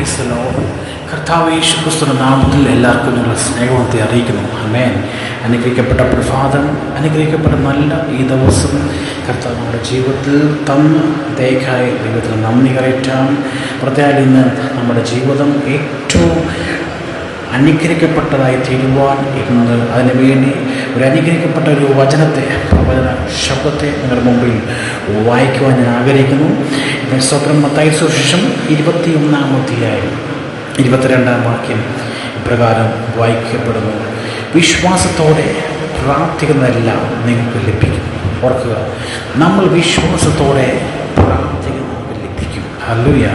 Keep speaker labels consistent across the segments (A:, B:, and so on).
A: പ്രൈസലോ ക്രിസ്തുവിന്റെ നാമത്തിൽ എല്ലാവർക്കും ഞങ്ങൾ സ്നേഹത്തെ അറിയിക്കുന്നു. അമേൻ അനുഗ്രഹിക്കപ്പെട്ട പ്രഭാതം അനുഗ്രഹിക്കപ്പെട്ട നല്ല ഈ ദിവസം കർത്താവ് നമ്മുടെ ജീവിതത്തിൽ തന്ന ദയക്കായ ദൈവത്തിന് നന്ദി കയറ്റാം പ്രത്യേകം ഇന്ന് നമ്മുടെ ജീവിതം ഏറ്റവും അനുഗ്രഹിക്കപ്പെട്ടതായി തീരുവാൻ ഇന്ന് അതിനുവേണ്ടി ഒരു അനുഗ്രഹിക്കപ്പെട്ട ഒരു വചനത്തെ പ്രവചന ശബ്ദത്തെ നിങ്ങളുടെ മുമ്പിൽ വായിക്കുവാൻ ഞാൻ ആഗ്രഹിക്കുന്നു. സ്വപ്നം മത്തായി സുശേഷം ഇരുപത്തിയൊന്നാമത്തെയായി ഇരുപത്തിരണ്ടാം വാക്യം ഇപ്രകാരം വായിക്കപ്പെടുന്നു. വിശ്വാസത്തോടെ പ്രാർത്ഥിക്കുന്നതെല്ലാം നിങ്ങൾക്ക് ലഭിക്കും. ഓർക്കുക നമ്മൾ വിശ്വാസത്തോടെ പ്രാർത്ഥിക്കുന്നത് നമുക്ക് ലഭിക്കും. അല്ലുയ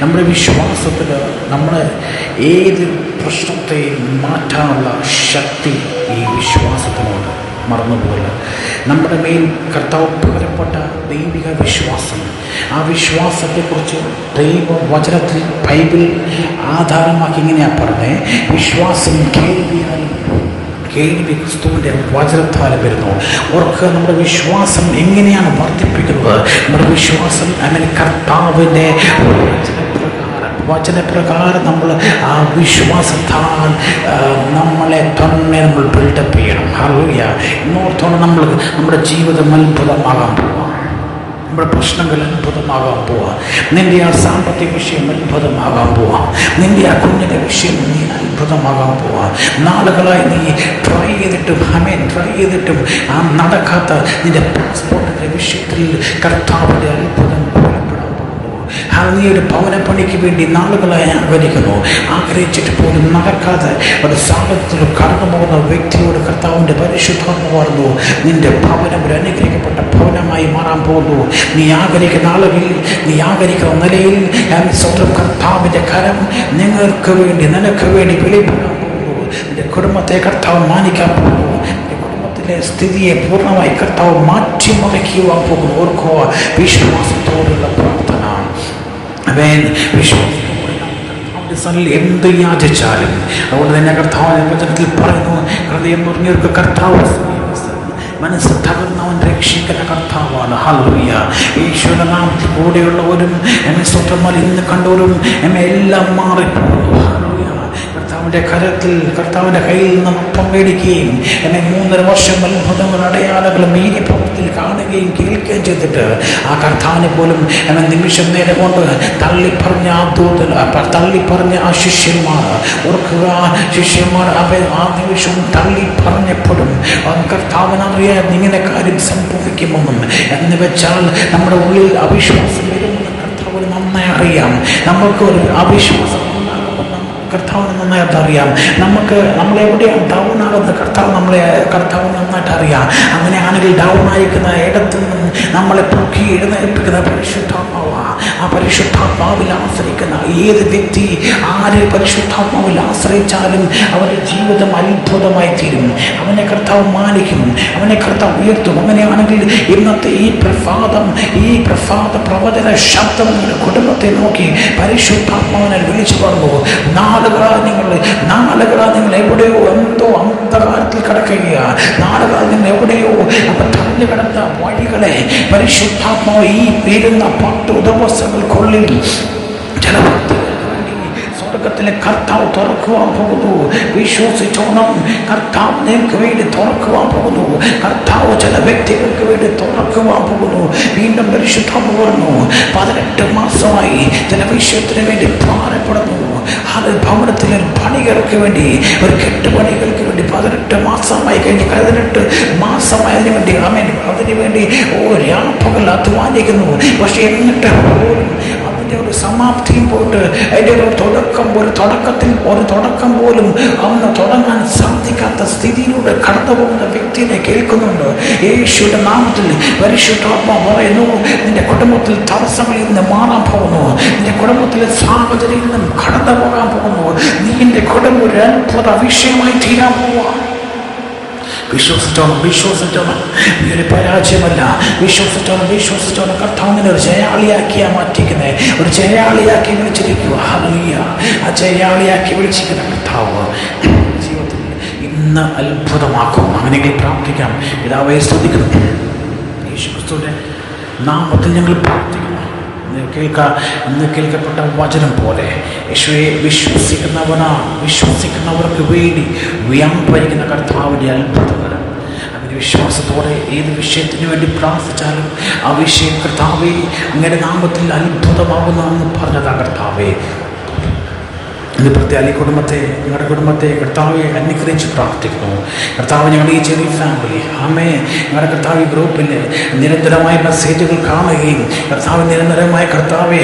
A: നമ്മുടെ വിശ്വാസത്തിൽ നമ്മൾ ഏത് പ്രശ്നത്തെയും മാറ്റാനുള്ള ശക്തി ഈ വിശ്വാസത്തിനുണ്ട് മറന്നുപോകില്ല നമ്മുടെ മേൽ കർത്താവ് പകരപ്പെട്ട ദൈവിക വിശ്വാസം ആ വിശ്വാസത്തെക്കുറിച്ച് ദൈവ വചനത്തിൽ ബൈബിൾ ആധാരമാക്കി ഇങ്ങനെയാണ് പറഞ്ഞത് വിശ്വാസം കേൾവിയാൽ കേൾവി ക്രിസ്തുവിന്റെ വചനത്താൽ വരുന്നു. ഓർക്കുക നമ്മുടെ വിശ്വാസം എങ്ങനെയാണ് വർദ്ധിപ്പിക്കുന്നത്? നമ്മുടെ വിശ്വാസം അങ്ങനെ കർത്താവിന്റെ വചനപ്രകാരം വചനപ്രകാരം നമ്മൾ ആ വിശ്വാസത്താൽ നമ്മളെ തന്നെ നമ്മൾ ബിൽഡപ്പ് ചെയ്യണം. അറിയ ഇന്നോർത്തോളം നമ്മൾ നമ്മുടെ ജീവിതം അത്ഭുതമാകാൻ പോവാം. നമ്മുടെ പ്രശ്നങ്ങൾ അത്ഭുതമാകാൻ പോവാം. നിന്റെ ആ സാമ്പത്തിക വിഷയം അത്ഭുതമാകാൻ പോവാം. നിന്റെ ആ കുഞ്ഞിന്റെ വിഷയം നീ അത്ഭുതമാകാൻ പോവാം. നാളുകളായി നീ ട്രൈ ചെയ്തിട്ടും ഹമേൻ ട്രൈ ചെയ്തിട്ടും ആ നടക്കാത്ത നിന്റെ പാസ്പോർട്ടിന്റെ വിഷയത്തിൽ കർത്താവിന്റെ അത്ഭുതം ഒരു ഭവനപ്പണിക്ക് വേണ്ടി നാളുകളായി ആഗ്രഹിക്കുന്നു. ആഗ്രഹിച്ചിട്ട് പോലും നടക്കാതെ ഒരു സാമ്പത്തിക കടന്നു പോകുന്ന വ്യക്തിയോട് കർത്താവിന്റെ പരിശുദ്ധാത്മ പറഞ്ഞു നിന്റെ ഭവനം ഒരു അനുഗ്രഹിക്കപ്പെട്ട ഭവനമായി മാറാൻ പോകുന്നു. നീ ആഗ്രഹിക്കുന്ന ആളുകളിൽ നീ ആഗ്രഹിക്കുന്ന നിലയിൽ ഞാൻ സ്വന്തം കർത്താവിന്റെ കരം നിങ്ങൾക്ക് വേണ്ടി നിനക്ക് വേണ്ടി വെളിപ്പെടാൻ പോകുന്നു. നിന്റെ കുടുംബത്തെ കർത്താവ് മാനിക്കാൻ പോകുന്നു. സ്ഥിതിയെ പൂർണമായി കർത്താവ് മാറ്റിമറിക്കുവാൻ പോകുന്നു. ഓർക്കുക വിശ്വാസത്തോടുള്ള പ്രാർത്ഥന സന്നിൽ എന്ത് യാചിച്ചാലും അതുകൊണ്ട് തന്നെ കർത്താവ് വചനത്തിൽ പറയുന്നു ഹൃദയം പറഞ്ഞവർക്ക് കർത്താവ്. മനസ്സ് തകർന്നവൻ രക്ഷിക്കുന്ന കർത്താവാണ്. ഹല്ലുയ ഈശ്വര നാം കൂടെയുള്ളവരും എന്നെ സ്വന്തമായി ഇന്ന് കണ്ടവരും എന്നെ എല്ലാം മാറിപ്പോകും. കർത്താവിന്റെ കരത്തിൽ കർത്താവിന്റെ കയ്യിൽ നിന്ന് മൊത്തം മേടിക്കുകയും എന്നെ മൂന്നര വർഷം അത്ഭുതങ്ങൾ അടയാളങ്ങൾ ഈ പ്രവൃത്തിയിൽ കാണുകയും കേൾക്കുകയും ചെയ്തിട്ട് ആ കർത്താവിനെ പോലും എന്ന നിമിഷം നേരം കൊണ്ട് തള്ളിപ്പറഞ്ഞ ആ ദൂതൻ തള്ളിപ്പറഞ്ഞ ആ ശിഷ്യന്മാർ ഓർക്കുക ശിഷ്യന്മാർ അവ ആ നിമിഷം തള്ളിപ്പറഞ്ഞപ്പോഴും ആ കർത്താവിനറിയാൻ ഇങ്ങനെ കാര്യം സംഭവിക്കുമെന്നും എന്ന് വെച്ചാൽ നമ്മുടെ ഉള്ളിൽ അവിശ്വാസം വരുമെന്ന് കർത്താവിന് നന്നായി അറിയാം. നമ്മൾക്ക് ഒരു അവിശ്വാസം കർത്താവിന് നന്നായിട്ട് അറിയാം. നമുക്ക് നമ്മളെവിടെയാണ് ഡൗൺ ആകുന്നത്? കർത്താവ് നമ്മളെ കർത്താവ് നന്നായിട്ട് അറിയാം. അങ്ങനെയാണെങ്കിൽ ഡൗൺ ആയിരിക്കുന്ന ഇടത്തു നിന്നും നമ്മളെ പൊക്കി എഴുന്നേൽപ്പിക്കുന്ന പരിശുദ്ധാത്മാവ. ആ പരിശുദ്ധാത്മാവിൽ ആശ്രയിക്കുന്ന ഏത് വ്യക്തി ആര് പരിശുദ്ധാത്മാവിൽ ആശ്രയിച്ചാലും അവന്റെ ജീവിതം അത്ഭുതമായി തീരും. അവനെ കർത്താവ് മാനിക്കും. അവനെ കർത്താവ് ഉയർത്തും. അങ്ങനെയാണെങ്കിൽ ഇന്നത്തെ ഈ പ്രഭാതം ഈ പ്രഭാത പ്രവചന ശബ്ദം കുടുംബത്തെ നോക്കി പരിശുദ്ധാത്മാവിനെ വിളിച്ചു പറഞ്ഞു. നാളുകളാ നിങ്ങൾ നാളുകളാ നിങ്ങൾ എവിടെയോ എന്തോ അന്ധകാരത്തിൽ കിടക്കുക നാളുകളാ നിങ്ങൾ എവിടെയോ അപ്പൊ തള്ളി കിടന്ന വഴികളെ പരിശുദ്ധാത്മാവ് ഈ വരുന്ന പത്ത് ദിവസങ്ങൾക്കുള്ളിൽ ചില സ്വർഗത്തിലെ കർത്താവ് തുറക്കുവാൻ പോകുന്നു. വിശ്വസിച്ചോണം കർത്താവ് നിങ്ങൾക്ക് വേണ്ടി തുറക്കുവാൻ പോകുന്നു. കർത്താവ് ചില വ്യക്തികൾക്ക് വേണ്ടി തുറക്കുവാൻ പോകുന്നു. വീണ്ടും പരിശുദ്ധം പോകുന്നു പതിനെട്ട് മാസമായി ചില വിഷയത്തിന് വേണ്ടി ഭാരപ്പെടുന്നു. അത് ഭവനത്തിലെ പണികൾക്ക് വേണ്ടി ഒരു കെട്ടുപണികൾക്ക് വേണ്ടി പതിനെട്ട് മാസമായി കഴിഞ്ഞ് പതിനെട്ട് മാസമായി അതിനു വേണ്ടി അമേൻ അതിന് വേണ്ടി ഓ രാപ്പകൽ അധ്വാനിക്കുന്നു. പക്ഷെ എന്നിട്ട് പോലും അതിന്റെ ഒരു സമാപ്തിയും പോയിട്ട് അതിന്റെ ഒരു തുടക്കം ഒരു തുടക്കത്തിൽ ഒരു തുടക്കം പോലും അന്ന് തുടങ്ങാൻ സാധിക്കാത്ത സ്ഥിതിയിലൂടെ കടന്നു പോകുന്ന വ്യക്തിയെ കേൾക്കുന്നുണ്ട്. യേശുവിന്റെ നാമത്തിൽ പരിശുദ്ധാത്മ പറയുന്നു നിന്റെ കുടുംബത്തിൽ തടസ്സങ്ങളിൽ നിന്ന് മാറാൻ പോകുന്നു. നിന്റെ കുടുംബത്തിലെ സാഹചര്യങ്ങളിൽ നിന്നും കടന്നു പോകാൻ പോകുന്നു. നീ എന്റെ കുടുംബം ഒരു അത്ഭുത വിഷയമായി തീരാൻ പോവാ വിശ്വസിച്ചോണം വിശ്വസിച്ചോണം. നീ ഒരു പരാജയമല്ല. വിശ്വസിച്ചോണം വിശ്വസിച്ചോണം. കർത്താവിനെ ഒരു ജയാളിയാക്കിയാ മാറ്റിക്കുന്നത് ഒരു ജയാളിയാക്കി വിളിച്ചിരിക്കുക ഹല്ലേലൂയ. ആ ജയാളിയാക്കി വിളിച്ചിരിക്കുന്ന കർത്താവ് ജീവിതത്തിൽ ഇന്ന് അത്ഭുതമാക്കും. അങ്ങനെയെങ്കിൽ പ്രാർത്ഥിക്കാം. പിതാവെ സ്തുതിക്കുന്നു. യേശു ക്രിസ്തുവിന്റെ നാമത്തിൽ ഞങ്ങൾ പ്രാർത്ഥിക്കുന്നു. ഇന്ന് കേൾക്ക ഇന്ന് കേൾക്കപ്പെട്ട വചനം പോലെ യേശുവെ വിശ്വസിക്കുന്നവനാ വിശ്വസിക്കുന്നവർക്ക് വേണ്ടി വ്യാപരിക്കുന്ന കർത്താവിന്റെ അത്ഭുതങ്ങൾ. അങ്ങനെ വിശ്വാസത്തോടെ ഏത് വിഷയത്തിന് വേണ്ടി പ്രാർത്ഥിച്ചാലും ആ വിഷയം കർത്താവേ അങ്ങനെ നാമത്തിൽ അത്ഭുതമാകുന്നതെന്ന് പറഞ്ഞതാ കർത്താവേ. ഇന്ന് ഈ കുടുംബത്തെ ഞങ്ങളുടെ കുടുംബത്തെ കർത്താവെ അനുഗ്രഹിച്ച് പ്രാർത്ഥിക്കുന്നു. കർത്താവ് ഞങ്ങളുടെ ഈ ചെറിയ ഫാമിലി ആമേ ഞങ്ങളുടെ കർത്താവ് ഗ്രൂപ്പിൽ നിരന്തരമായ മെസ്സേജുകൾ കാണുകയും കർത്താവ് നിരന്തരമായ കർത്താവെ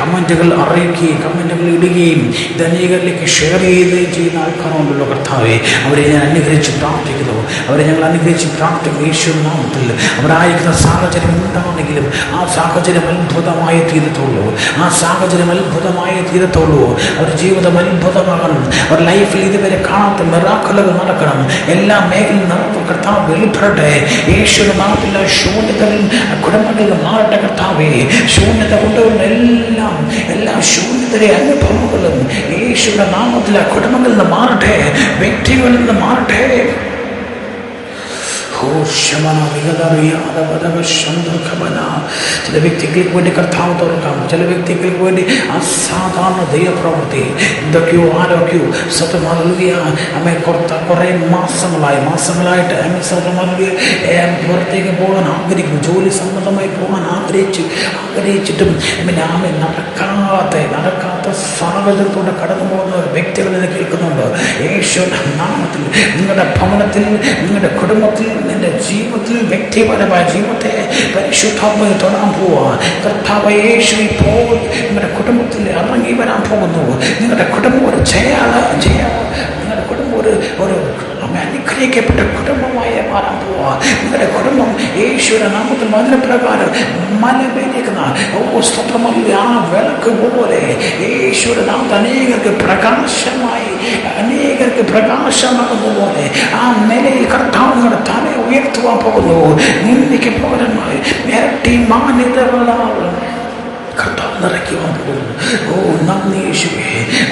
A: കമന്റുകൾ അറിയിക്കുകയും കമന്റുകൾ ഇടുകയും ഇത് അനേകരിലേക്ക് ഷെയർ ചെയ്യുകയും ചെയ്യുന്ന ആൾക്കാരുണ്ടല്ലോ കർത്താവെ. അവരെ ഞാൻ അനുഗ്രഹിച്ച് പ്രാർത്ഥിക്കുന്നു. അവരെ ഞങ്ങൾ അനുഗ്രഹിച്ച് പ്രാർത്ഥിക്കുന്നു. ഈശ്വര നാമത്തിൽ അവരായിരിക്കുന്ന സാഹചര്യം എന്താണെങ്കിലും ആ സാഹചര്യം അത്ഭുതമായി തീരത്തുള്ളൂ. ആ സാഹചര്യം അത്ഭുതമായി തീരത്തുള്ളൂ. അവരുടെ ജീവിതം അത്ഭുതമാകണം അവർ ലൈഫിൽ ഇതുവരെ കാണാത്ത മിറാക്കലുകൾ നടക്കണം. എല്ലാ മേഖലയും നമുക്ക് കർത്താവ് വെളിപ്പെടട്ടെ യേശുവിന് മാത്രമല്ല ശൂന്യതകളിൽ കുടുംബങ്ങളിൽ മാറട്ടെ കർത്താവേ. ശൂന്യത കൊണ്ടുവരുന്ന എല്ലാം എല്ലാ ശൂന്യതയുടെ അനുഭവങ്ങളും യേശുവിന്റെ നാമത്തിൽ ആ കുടുംബങ്ങളിൽ നിന്ന് മാറട്ടെ. വ്യക്തികളിൽ നിന്ന് മാറട്ടെ. ചില വ്യക്തികൾക്ക് വേണ്ടി കർത്താവ് തുറക്കാം ചില വ്യക്തികൾക്ക് വേണ്ടി അസാധാരണ ദൈവപ്രവൃത്തി. എന്തൊക്കെയോ ആരോഗ്യവും സത്യമാലുക അമ്മ കുറത്ത കുറേ മാസങ്ങളായി മാസങ്ങളായിട്ട് അമ്മ സത്യമാലുക പുറത്തേക്ക് പോകാൻ ആഗ്രഹിക്കും ജോലി സംബന്ധമായി പോകാൻ ആഗ്രഹിച്ചു ആഗ്രഹിച്ചിട്ടും അമ്മ നടക്കാത്ത നടക്കാത്ത സാഹചര്യത്തോടെ കടന്നു പോകുന്ന വ്യക്തികൾ നാമത്തിൽ നിങ്ങളുടെ ഭവനത്തിൽ നിങ്ങളുടെ കുടുംബത്തിൽ നിന്റെ ജീവിതത്തിൽ വ്യക്തിപരമായ ജീവിതത്തെ പരിശുദ്ധമായി തൊടാൻ പോവാ. കർത്താവ് യേശു ഇപ്പോൾ നിങ്ങളുടെ കുടുംബത്തിൽ ഇറങ്ങി വരാൻ പോകുന്നു. നിങ്ങളുടെ കുടുംബം ഒരു ജയ ജയ നിങ്ങളുടെ കുടുംബം ഒരു ഒരു അനുഗ്രഹിക്കപ്പെട്ട കുടുംബമായി മാറാൻ പോവാ നിങ്ങളുടെ കുടുംബം ഈശ്വര നാമത്തിൽ മധുരപ്രകാരം മലമേലിക്കുന്ന ഓ സ്തോത്രമല്ല ആ വിളക്ക് പോലെ ഈശ്വര നാമത്തിൽ അനേകർക്ക് പ്രകാശമായി അനേകർക്ക് പ്രകാശമാകുന്ന പോലെ ആ നിലയിൽ കർത്താവ് നിങ്ങളുടെ തല ഉയർത്തുവാൻ പോകുന്നു. നിന്ദിക്ക് പൗരന്മാർ ഇരട്ടി മാന്യതകളാവുന്നു നിറയ്ക്കുവാൻ പോകുന്നു. ഓ നന്ദി യേശുവേ.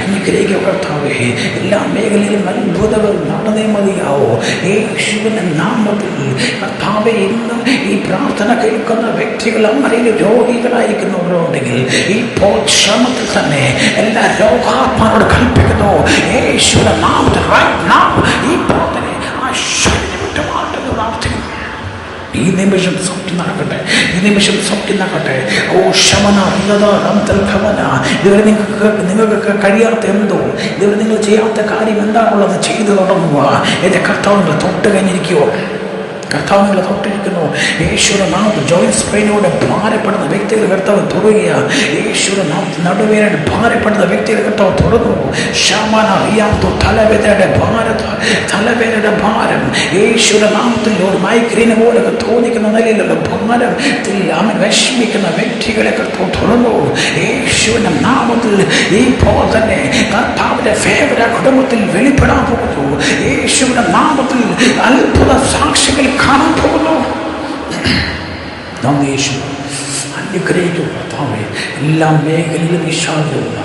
A: അനുഗ്രഹിക്കുക കർത്താവേ. എല്ലാ മേഖലയിലും അത്ഭുതങ്ങൾ നടന്നേ മതിയാവോ? യേശുവിന്റെ നാമത്തിൽ കർത്താവെ ഇന്ന് ഈ പ്രാർത്ഥന കേൾക്കുന്ന വ്യക്തികൾ അമ്മയിൽ രോഗികളായിരിക്കുന്നവരുണ്ടെങ്കിൽ ഇപ്പോൾ ശ്രമത്തിൽ തന്നെ എല്ലാ രോഗാത്മാരോട് കൽപ്പിക്കുന്നു. യേശുവിന്റെ നാമത്തിൽ right now ഈ പ്രാർത്ഥന ആ ശരീരം വിട്ടുമാറട്ടെന്ന് പ്രാർത്ഥിക്കുന്നു ഈ നിമിഷം സൗഖ്യം നടക്കട്ടെ. ഈ നിമിഷം സൗഖ്യം ഓ ശമന ഖമന ഇതുവരെ നിങ്ങൾക്ക് നിങ്ങൾക്ക് കഴിയാത്ത എന്തോ? ഇതുവരെ നിങ്ങൾ ചെയ്യാത്ത കാര്യം എന്താണുള്ളത്? ചെയ്തു തുടങ്ങുക. എന്റെ കർത്താവിന്റെ തൊട്ട് കഴിഞ്ഞിരിക്കുമോ കർത്താവ് നിങ്ങളെ തൊട്ടിരിക്കുന്നു. യേശുര നാമത്തിൽ ജോയിൻസ് പെയിനോട് ഭാരപ്പെടുന്ന വ്യക്തികൾ കർത്താവ് തൊടുക യേശുര നാമത്തിൽ നടുവേനോട് ഭാരപ്പെടുന്ന വ്യക്തികൾ കർത്താവ് തുടർന്നു ശമന അറിയാത്ത തലവേദനയുടെ ഭാരത തലവേദനയുടെ ഭാരം. യേശുവിന്റെ നാമത്തിൽ ഒരു മൈഗ്രീന് പോലെ തോന്നിക്കുന്ന നിലയിലുള്ള ഭാരം. അവൻ വിഷമിക്കുന്ന വ്യക്തികളെ കർത്താവ് തുറന്നു. യേശുവിന്റെ നാമത്തിൽ ഇപ്പോൾ തന്നെ കർത്താവിന്റെ ഫേവര കുടുംബത്തിൽ വെളിപ്പെടാൻ പോകുന്നു. യേശുവിന്റെ നാമത്തിൽ അത്ഭുത സാക്ഷികൾ കാണാൻ പോകുന്നു നന്ദി യേശു അനുഗ്രഹിക്കും കർത്താവെ എല്ലാ മേഖലയിലും വിശാലത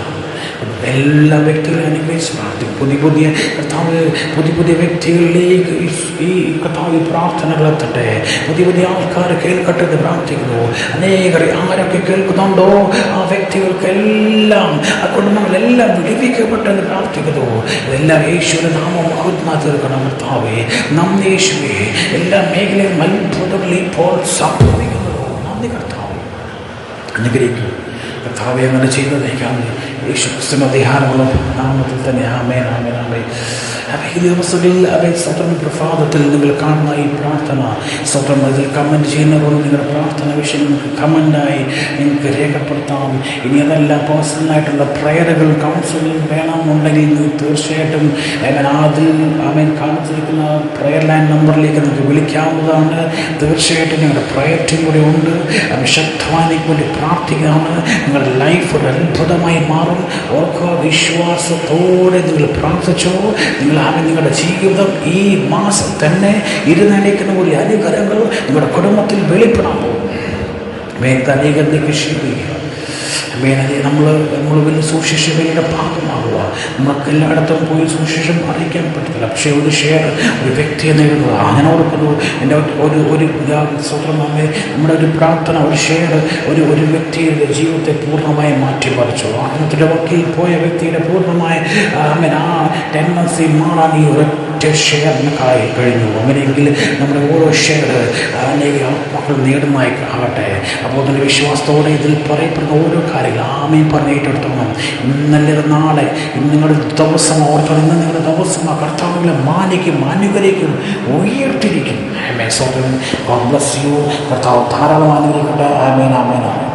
A: എല്ലാ വ്യക്തികളെ അനുഗ്രഹിച്ചു പ്രാർത്ഥിക്കും പുതിയ പുതിയ കർത്താവ് പുതിയ പുതിയ വ്യക്തികളിലേക്ക് ഈ കർത്താവ് എത്തട്ടെ. പുതിയ പുതിയ ആൾക്കാർ കേൾക്കട്ടെ എന്ന് പ്രാർത്ഥിക്കുന്നു. അനേകർ ആരൊക്കെ കേൾക്കുന്നുണ്ടോ? ആ വ്യക്തികൾക്കെല്ലാം ആ കുടുംബങ്ങളെല്ലാം വിടിവിക്കപ്പെട്ടെന്ന് പ്രാർത്ഥിക്കുന്നു. ഇതെല്ലാം യേശുവിന്റെ നാമം മഹത്മാ തീർക്കണം കർത്താവേ. നന്ദി യേശുവേ. എല്ലാ മേഖലയിലും അത്ഭുതങ്ങൾ ഇപ്പോൾ സംഭവിക്കുന്നു. നന്ദി കർത്താവ്. അനുഗ്രഹിക്കും. കർത്താവെ അങ്ങനെ ചെയ്തതേക്കാം യേശു ക്രിസ്തുവിന്റെ ധ്യാനമുള്ള നാമത്തിൽ തന്നെ. ആമേൻ ആമേൻ അപ്പൊ ഈ ദിവസങ്ങളിൽ അവയെ സ്വന്തം പ്രഭാതത്തിൽ നിങ്ങൾ കാണുന്ന ഈ പ്രാർത്ഥന സ്വന്തം ഇതിൽ കമന്റ് ചെയ്യുന്നവരോട് നിങ്ങളുടെ പ്രാർത്ഥന വിഷയം നിങ്ങൾക്ക് കമന്റായി നിങ്ങൾക്ക് രേഖപ്പെടുത്താം. ഇനി അതെല്ലാം പേഴ്സണലായിട്ടുള്ള പ്രയറുകൾ കൗൺസിലിംഗ് വേണമെന്നുണ്ടെങ്കിൽ തീർച്ചയായിട്ടും അവൻ അതിൽ അവൻ കാണിച്ചിരിക്കുന്ന പ്രയർ ലൈൻ നമ്പറിലേക്ക് നിങ്ങൾക്ക് വിളിക്കാവുന്നതാണ്. തീർച്ചയായിട്ടും ഞങ്ങളുടെ പ്രയർ ടീം കൂടെ ഉണ്ട്. അവൻ ശക്തമായി വേണ്ടി പ്രാർത്ഥിക്കുകയാണ്. നിങ്ങളുടെ ലൈഫ് ഒരു അത്ഭുതമായി മാറും. ഓർക്കുക വിശ്വാസത്തോടെ നിങ്ങൾ പ്രാർത്ഥിച്ചോ. നിങ്ങൾ ആകെ നിങ്ങളുടെ ജീവിതം ഈ മാസം തന്നെ ഇരുന്നേക്കുന്ന ഒരു അനുഗ്രഹങ്ങൾ നിങ്ങളുടെ കുടുംബത്തിൽ വെളിപ്പെടാൻ പോകും. വേഗം അനേകത്തേക്ക് ക്ഷീണിക്കുക അമേൻ നമ്മൾ നമ്മൾ വലിയ സുശിക്ഷയുടെ ഭാഗമാകുക നമുക്ക് എല്ലായിടത്തും പോയി സുശിക്ഷം അറിയിക്കാൻ പറ്റത്തില്ല. പക്ഷേ ഒരു ഷെയർ ഒരു വ്യക്തിയെ നേടുക അങ്ങനെ ഓർക്കുന്നു. എന്റെ ഒരു ഒരു സ്വതന്ത്രമേ നമ്മെ നമ്മുടെ ഒരു പ്രാർത്ഥന ഒരു ഷെയർ ഒരു ഒരു വ്യക്തിയുടെ ജീവിതത്തെ പൂർണമായി മാറ്റിമറിച്ചു. അങ്ങനത്തെ വക്കീൽ പോയ വ്യക്തിയുടെ പൂർണമായ അമ്മൻ ആ ടെൻഡൻസി മാറാൻ ഈ ഒരൊറ്റ ഷെയറിനൊക്കെ കഴിഞ്ഞു. അങ്ങനെയെങ്കിൽ നമ്മുടെ ഓരോ ഷെയർ അനേക മക്കൾ നേടുന്നതായി ആകട്ടെ അപ്പോൾ തന്നെ വിശ്വാസത്തോടെ ഇതിൽ പറയപ്പെടുന്ന ഓരോ കാര്യങ്ങൾ ആമയും പറഞ്ഞ് ഏറ്റെടുത്തോണം. ഇന്നലെ നാളെ. നിങ്ങളുടെ ദിവസം ഓർത്തോളം ഇന്ന് നിങ്ങളുടെ ദിവസം ആ കർത്താവിനെ മാനിക്കും അനുഗ്രഹിക്കും ഉയർത്തിരിക്കും. ആമേ സോദരൻ ബ്ലസ് യു കർത്താവ് ധാരാളം അനുഗ്രഹിക്കട്ടെ ആമേൻ ആമേൻ ആമേൻ